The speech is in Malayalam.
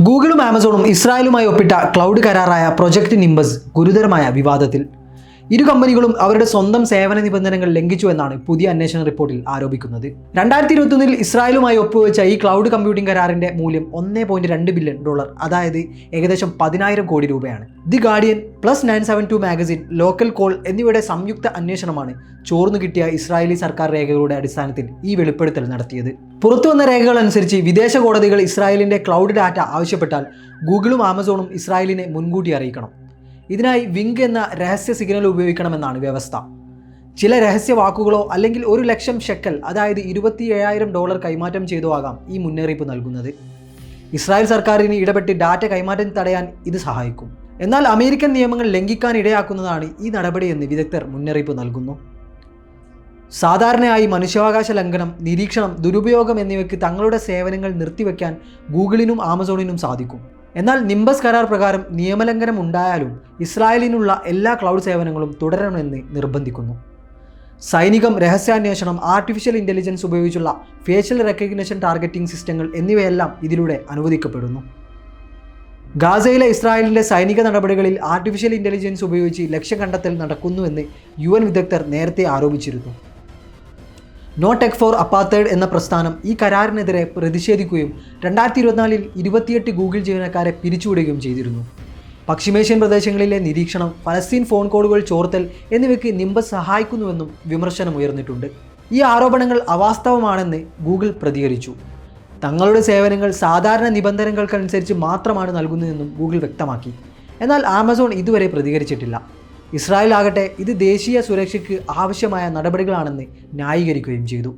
ഗൂഗിളും ആമസോണും ഇസ്രായേലുമായി ഒപ്പിട്ട ക്ലൗഡ് കരാറായ പ്രൊജക്ട് നിംബസ് ഗുരുതരമായ വിവാദത്തിൽ ഇരു കമ്പനികളും അവരുടെ സ്വന്തം സേവന നിബന്ധനകൾ ലംഘിച്ചു എന്നാണ് പുതിയ അന്വേഷണ റിപ്പോർട്ടിൽ ആരോപിക്കുന്നത്. രണ്ടായിരത്തി ഇരുപത്തൊന്നിൽ ഇസ്രായേലുമായി ഒപ്പുവെച്ച ഈ ക്ലൗഡ് കമ്പ്യൂട്ടിംഗ് കരാറിന്റെ മൂല്യം ഒന്നേ പോയിന്റ് രണ്ട് ബില്യൺ ഡോളർ അതായത് ഏകദേശം പതിനായിരം കോടി രൂപയാണ്. The Guardian plus nine seven two magazine local call എന്നിവയുടെ സംയുക്ത അന്വേഷണമാണ് ചോർന്നു കിട്ടിയ ഇസ്രായേലി സർക്കാർ രേഖകളുടെ അടിസ്ഥാനത്തിൽ ഈ വെളിപ്പെടുത്തൽ നടത്തിയത്. പുറത്തുവന്ന രേഖകൾ അനുസരിച്ച് വിദേശ കോടതികൾ ഇസ്രായേലിന്റെ ക്ലൗഡ് ഡാറ്റ ആവശ്യപ്പെട്ടാൽ ഗൂഗിളും ആമസോണും ഇസ്രായേലിനെ മുൻകൂട്ടി അറിയിക്കണം. ഇതിനായി വിങ്ക് എന്ന രഹസ്യ സിഗ്നൽ ഉപയോഗിക്കണമെന്നാണ് വ്യവസ്ഥ. ചില രഹസ്യ വാക്കുകളോ അല്ലെങ്കിൽ ഒരു ലക്ഷം ഷെക്കൽ അതായത് ഇരുപത്തി ഏഴായിരം ഡോളർ കൈമാറ്റം ചെയ്തോ ആകാം ഈ മുന്നറിയിപ്പ് നൽകുന്നത്. ഇസ്രായേൽ സർക്കാരിന് ഇടപെട്ട് ഡാറ്റ കൈമാറ്റം തടയാൻ ഇത് സഹായിക്കും. എന്നാൽ അമേരിക്കൻ നിയമങ്ങൾ ലംഘിക്കാൻ ഇടയാക്കുന്നതാണ് ഈ നടപടിയെന്ന് വിദഗ്ധർ മുന്നറിയിപ്പ് നൽകുന്നു. സാധാരണയായി മനുഷ്യാവകാശ ലംഘനം നിരീക്ഷണം ദുരുപയോഗം എന്നിവയ്ക്ക് തങ്ങളുടെ സേവനങ്ങൾ നിർത്തിവെക്കാൻ ഗൂഗിളിനും ആമസോണിനും സാധിക്കും. എന്നാൽ നിംബസ് കരാർ പ്രകാരം നിയമലംഘനം ഉണ്ടായാലും ഇസ്രായേലിനുള്ള എല്ലാ ക്ലൗഡ് സേവനങ്ങളും തുടരണമെന്ന് നിർബന്ധിക്കുന്നു. സൈനികം രഹസ്യാന്വേഷണം ആർട്ടിഫിഷ്യൽ ഇന്റലിജൻസ് ഉപയോഗിച്ചുള്ള ഫേഷ്യൽ റെക്കഗ്നിഷൻ ടാർഗറ്റിംഗ് സിസ്റ്റങ്ങൾ എന്നിവയെല്ലാം ഇതിലൂടെ അനുവദിക്കപ്പെടുന്നു. ഗാസയിലെ ഇസ്രായേലിന്റെ സൈനിക നടപടികളിൽ ആർട്ടിഫിഷ്യൽ ഇന്റലിജൻസ് ഉപയോഗിച്ച് ലക്ഷ്യം കണ്ടെത്തൽ നടക്കുന്നുവെന്ന് യു എൻ വിദഗ്ധർ നേരത്തെ ആരോപിച്ചിരുന്നു. നോ ടെക് ഫോർ അപ്പാത്തേഡ് എന്ന പ്രസ്ഥാനം ഈ കരാറിനെതിരെ പ്രതിഷേധിക്കുകയും രണ്ടായിരത്തി ഇരുപത്തിനാലിൽ ഇരുപത്തിയെട്ട് ഗൂഗിൾ ജീവനക്കാരെ പിരിച്ചുവിടുകയും ചെയ്തിരുന്നു. പശ്ചിമേഷ്യൻ പ്രദേശങ്ങളിലെ നിരീക്ഷണം ഫലസ്തീൻ ഫോൺ കോളുകൾ ചോർത്തൽ എന്നിവയ്ക്ക് നിംബസ് സഹായിക്കുന്നുവെന്നും വിമർശനം ഉയർന്നിട്ടുണ്ട്. ഈ ആരോപണങ്ങൾ അവാസ്തവമാണെന്ന് ഗൂഗിൾ പ്രതികരിച്ചു. തങ്ങളുടെ സേവനങ്ങൾ സാധാരണ നിബന്ധനകൾക്കനുസരിച്ച് മാത്രമാണ് നൽകുന്നതെന്നും ഗൂഗിൾ വ്യക്തമാക്കി. എന്നാൽ ആമസോൺ ഇതുവരെ പ്രതികരിച്ചിട്ടില്ല. ഇസ്രായേൽ ആകട്ടെ ഇത് ദേശീയ സുരക്ഷയ്ക്ക് ആവശ്യമായ നടപടികളാണെന്ന് ന്യായീകരിക്കുകയും ചെയ്തു.